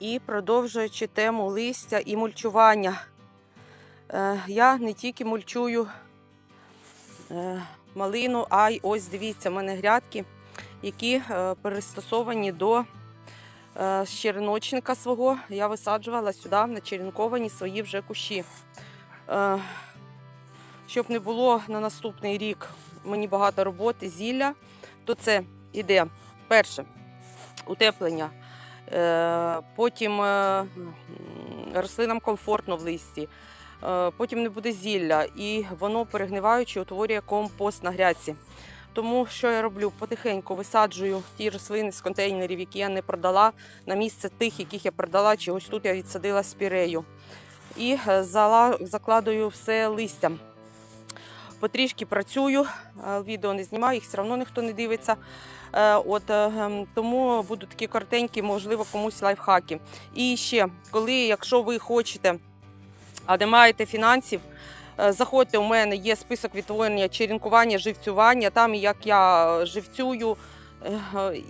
І продовжуючи тему листя і мульчування. Е, Я не тільки мульчую е, малину, а й ось дивіться, в мене грядки, які е, перестосовані до череночника свого. Я висаджувала сюди на черенковані свої вже кущі. Щоб не було на наступний рік мені багато роботи, зілля, то це іде перше утеплення. Е, Потім е, рослинам комфортно в листі, Е, потім не буде зілля, і воно перегниваючи утворює компост на грядці. Тому що я роблю? Потихеньку висаджую ті рослини з контейнерів, які я не продала, на місце тих, яких я продала, чи ось тут я відсадила спірею. І закладую все листям. Потрішки працюю, е, відео не знімаю, їх все одно ніхто не дивиться. Е, От, е, тому будуть такі коротенькі, можливо, комусь лайфхаки. І ще, коли, якщо ви хочете, а не маєте фінансів, заходьте, у мене є список відтворення, черенкування, живцювання. Там як я живцюю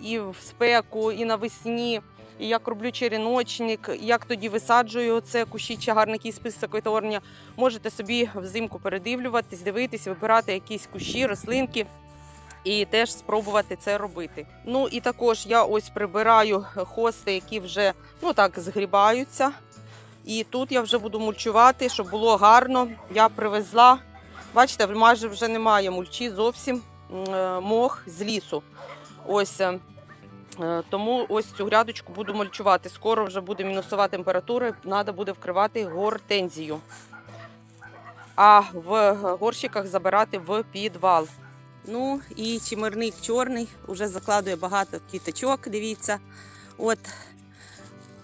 і в спеку, і навесні, і як роблю череночник, як тоді висаджую це кущі чагарники, список відтворення. Можете собі взимку передивлюватись, дивитись, вибирати якісь кущі, рослинки. І теж спробувати це робити. Ну і також я ось прибираю хости, які вже ну так згрібаються. І тут я вже буду мульчувати, щоб було гарно. Я привезла. Бачите, майже вже немає мульчі зовсім е, мох з лісу. Ось е, е, тому ось цю грядочку буду мульчувати. Скоро вже буде мінусова температура, треба буде вкривати гортензію. А в горщиках забирати в підвал. Ну і чимирник чорний вже закладує багато квіточок, дивіться. От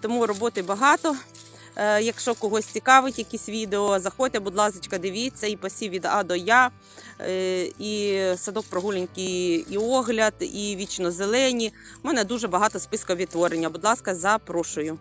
тому роботи багато. Е, Якщо когось цікавить якісь відео, заходьте, будь ласка, дивіться і посів від А до Я, е, і садок прогулянки, і огляд, і вічно зелені. У мене дуже багато списків відтворення. Будь ласка, запрошую.